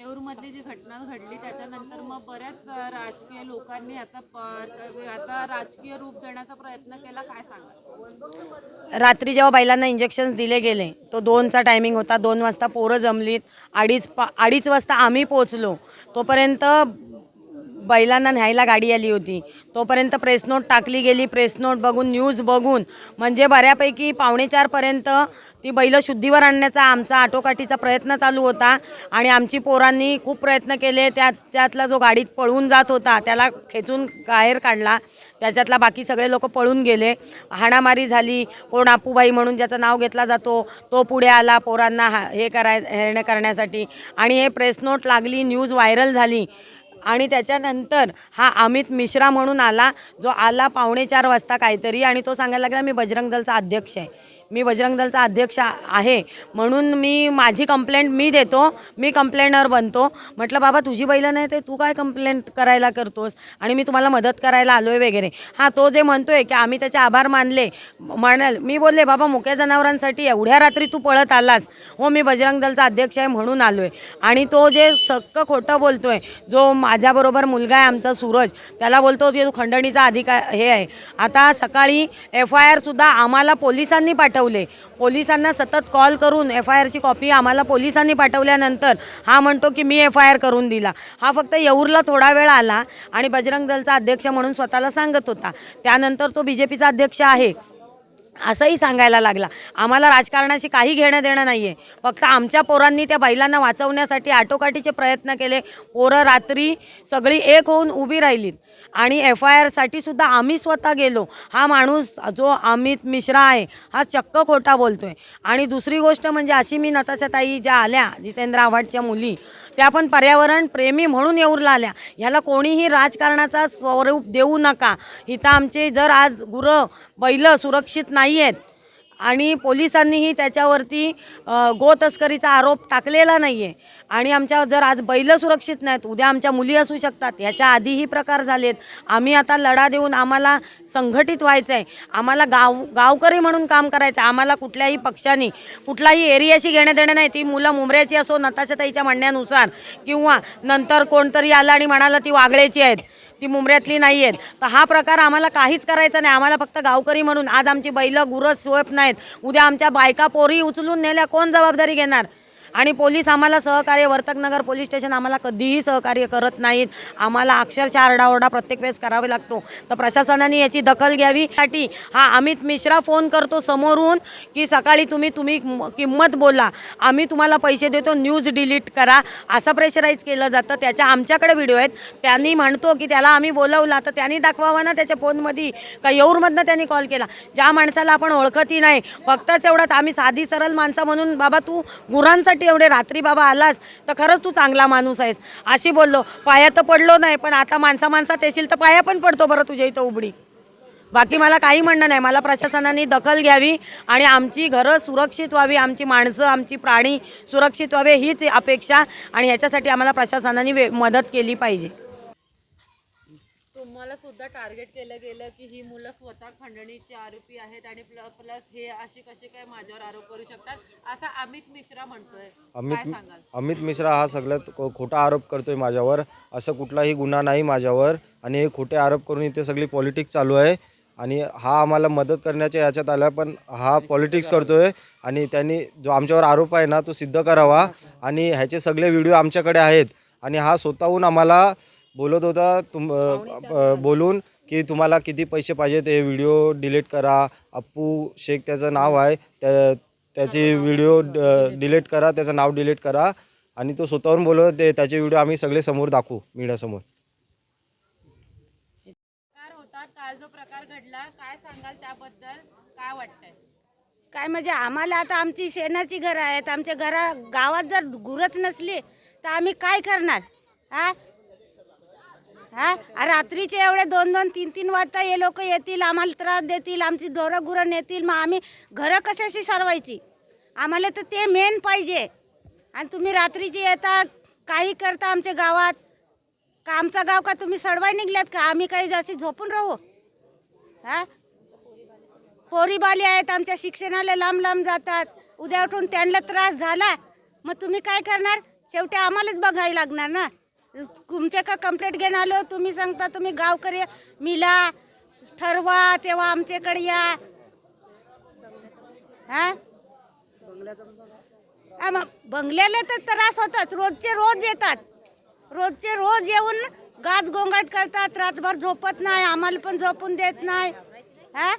येऊरमधली जी घटना घडली त्याच्यानंतर मग बऱ्याच राजकीय लोकांनी आता आता राजकीय रूप देण्याचा प्रयत्न केला. काय सांगा रात्री जेव्हा बैलांना इंजेक्शन दिले गेले तो दोनचा टायमिंग होता. दोन वाजता पोरं जमलीत. अडीच पा अडीच वाजता आम्ही पोचलो तोपर्यंत बैलांना न्यायला गाडी आली होती. तोपर्यंत प्रेस नोट टाकली गेली. प्रेस नोट बघून न्यूज बघून म्हणजे बऱ्यापैकी पावणे चारपर्यंत ती बैलं शुद्धीवर आणण्याचा आमचा आटोकाठीचा प्रयत्न चालू होता. आणि आमची पोरांनी खूप प्रयत्न केले. त्यात त्यातला जो गाडीत पळून जात होता त्याला खेचून बाहेर काढला. त्याच्यातला बाकी सगळे लोक पळून गेले. हाणामारी झाली. कोण आपूबाई म्हणून ज्याचं नाव घेतला जातो तो पुढे आला पोरांना हा हे कराय हेरणे करण्यासाठी. आणि हे प्रेस नोट लागली न्यूज व्हायरल झाली. आणि त्याच्यानंतर हा अमित मिश्रा म्हणून आला जो आला पावणे चार वाजता काहीतरी आणि तो सांगायला लागला मी बजरंग दलचा अध्यक्ष आहे. मी बजरंग दलचा अध्यक्ष आहे म्हणून मी माझी कंप्लेंट मी देतो मी कंप्लेंटर बनतो. म्हटलं बाबा तुझी बैलं नाही ते तू काय कंप्लेंट करायला करतोस? आणि मी तुम्हाला मदत करायला आलो आहे वगैरे. हां तो जे म्हणतो आहे की आम्ही त्याचे आभार मानले म्हणाल मी बोलले बाबा मुक्या जनावरांसाठी एवढ्या रात्री तू पळत आलास. हो मी बजरंग दलचा अध्यक्ष आहे म्हणून आलो आहे आणि तो जे सक्क खोटं बोलतो आहे जो माझ्याबरोबर मुलगा आहे आमचा सूरज त्याला बोलतो की तू खंडणीचा अधिकार हे आहे. आता सकाळी एफ आय आरसुद्धा आम्हाला पोलिसांनी पाठव पाठवले. पोलिसांना सतत कॉल करून एफ आय आरची कॉपी आम्हाला पोलिसांनी पाठवल्यानंतर हा म्हणतो की मी एफ आय आर करून दिला. हा फक्त येऊरला थोडा वेळ आला आणि बजरंग दलचा अध्यक्ष म्हणून स्वतःला सांगत होता. त्यानंतर तो बी जे पीचा अध्यक्ष आहे. असंही सांगायला लागला. आम्हाला राजकारणाशी काही घेणं देणं नाही आहे फक्त आमच्या पोरांनी त्या बैलांना वाचवण्यासाठी आटोकाटीचे प्रयत्न केले. पोरं रात्री सगळी एक होऊन उभी राहिलीत आणि एफ आय आरसाठी सुद्धा आम्ही स्वतः गेलो. हा माणूस जो अमित मिश्रा आहे हा चक्क खोटा बोलतो आहे आणि दुसरी गोष्ट म्हणजे अशी मी नताशाताई ज्या आल्या जितेंद्र आव्हाडच्या मुली त्या पण पर्यावरण प्रेमी म्हणून येऊरला आल्या ह्याला कोणीही राजकारणाचा स्वरूप देऊ नका. इथं आमचे जर आज गुरं बैलं सुरक्षित नाही आहेत आणि पोलिसांनीही त्याच्यावरती गोतस्करीचा गो तस्करीचा आरोप टाकलेला नाही आहे आणि आमच्या जर आज बैलं सुरक्षित नाहीत उद्या आमच्या मुली असू शकतात ह्याच्या आधीही प्रकार झालेत. आम्ही आता लढा देऊन आम्हाला संघटित व्हायचं आहे आम्हाला गाव गावकरी म्हणून काम करायचं आहे आम्हाला कुठल्याही पक्षाने कुठलाही एरियाशी घेणं देणं नाही. ती मुलं मुंबऱ्याची असो नताशाताईच्या म्हणण्यानुसार किंवा नंतर कोणतरी आलं आणि म्हणाला ती वागळेची आहेत. ती मुंबऱ्यातली नाही आहेत तर हा प्रकार आम्हाला काहीच करायचा नाही. आम्हाला फक्त गावकरी म्हणून आज आमची बैलं गुरं सोयप नाहीत उद्या आमच्या बायका पोरी उचलून नेल्या कोण जबाबदारी घेणार? आणि पोलीस आम्हाला सहकार्य वर्तकनगर पोलीस स्टेशन आम्हाला कधीही सहकार्य करत नाहीत. आम्हाला अक्षरशः आरडाओरडा प्रत्येक वेळेस करावे लागतो. तर प्रशासनाने याची दखल घ्यावी. साठी हा अमित मिश्रा फोन करतो समोरून की सकाळी तुम्ही तुम्ही किंमत बोला. आम्ही तुम्हाला पैसे देतो न्यूज डिलीट करा. असं प्रेशराईज केलं जातं. त्याच्या आमच्याकडे व्हिडिओ आहेत. त्यांनी म्हणतो की त्याला आम्ही बोलवला तर त्यांनी दाखवावा ना त्याच्या फोनमध्ये. का येऊरमधनं त्यांनी कॉल केला. ज्या माणसाला आपण ओळखतही नाही फक्तच एवढंच आम्ही साधी सरळ माणसं म्हणून बाबा तू गुरांसाठी एवढे रात्री बाबा आलास तर खरंच तू चांगला माणूस आहेस. अशी बोललो पाया तर पडलो नाही पण आता माणसा माणसात येशील तर पाया पण पडतो बरं तुझ्या इथं उबडी. बाकी मला काही म्हणणं नाही मला प्रशासनाने दखल घ्यावी आणि आमची घरं सुरक्षित व्हावी आमची माणसं आमची प्राणी सुरक्षित व्हावे हीच अपेक्षा आणि ह्याच्यासाठी आम्हाला प्रशासनाने वे- मदत केली पाहिजे. तुम्हाला सुद्धा टार्गेट केलं गेलं की ही मुलं स्वतः खंडणीची आरोपी आहेत आणि प्लस हे अशी कशी काय माझ्यावर आरोप करू शकतात? असा अमित मिश्रा म्हणतोय. काय अमित सांगाल? अमित मिश्रा हा सगळ्यात खो- खोटा आरोप करतोय माझ्यावर. असं कुठलाही गुन्हा नाही माझ्यावर आणि हे खोटे आरोप करून इथे सगळी पॉलिटिक्स चालू आहे. आणि हा आम्हाला मदत करण्याच्या याच्यात आला पण हा पॉलिटिक्स करतोय आणि त्यांनी जो आमच्यावर आरोप आहे ना तो सिद्ध करावा. आणि ह्याचे सगळे व्हिडिओ आमच्याकडे आहेत. आणि हा स्वतःहून आम्हाला बोलत होता तुम अ, बोलून की तुम्हाला किती पैसे पाहिजे ते व्हिडिओ डिलीट करा. अप्पू शेख त्याचं नाव आहे त्या त्याची व्हिडिओ डिलीट करा. त्याचं नाव डिलीट करा. आणि तो स्वतःहून बोलत ते त्याचे व्हिडिओ आम्ही सगळे समोर दाखवू मीडियासमोर. प्रकार होता काल जो प्रकार घडला काय सांगाल त्याबद्दल काय वाटतंय? काय म्हणजे आम्हाला आता आमची शेणाची घरं आहेत आमच्या घरा गावात जर गुरच नसली तर आम्ही काय करणार? हा? हा? रात्रीचे एवढे दोन दोन तीन तीन वाजता हे लोक येतील आम्हाला त्रास देतील आमची ढोरं गुरं नेतील. मग आम्ही घरं कशाशी सरवायची? आम्हाला तर ते मेन पाहिजे. आणि तुम्ही रात्रीची येता काही करता आमच्या गावात. का आमचं गाव का तुम्ही सडवाय निघल्यात का? आम्ही काही जशी झोपून राहू? हा? पोरीबाली आहेत आमच्या शिक्षणाला लांब लांब जातात. उद्या उठून त्यांना त्रास झाला मग तुम्ही काय करणार? शेवटी आम्हालाच बघायला लागणार ना? तुमच्या का कंप्लेंट घेऊन आलो? तुम्ही सांगता तुम्ही गावकरी मिला ठरवा तेव्हा आमच्याकडे या. हा? मग बंगल्याला तर त्रास होतात. रोजचे रोज येतात. रोजचे रोज येऊन गाज गोंगाट करतात. रातभर झोपत नाही आम्हाला पण झोपून देत नाही. हा?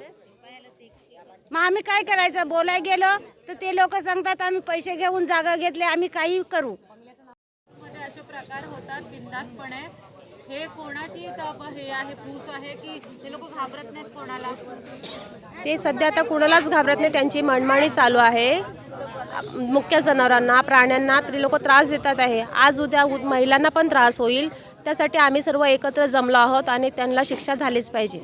मग आम्ही काय करायचं? बोलाय गेलो तर ते लोक सांगतात आम्ही पैसे घेऊन जागा घेतले आम्ही काही करू. प्रकार होतात बिंदासपणे हे कोणाची हे आहे पूस आहे की ते लोक घाबरत नाहीत कोणाला? ते सध्या आता कुणालाच घाबरत नाही त्यांची मनमाणी चालू आहे. मुख्य जनावरांना प्राण्यांना तरी लोक त्रास देतात आहे. आज उद्या महिलांना पण त्रास होईल. त्यासाठी आम्ही सर्व एकत्र जमलो आहोत आणि त्यांना शिक्षा झालीच पाहिजे.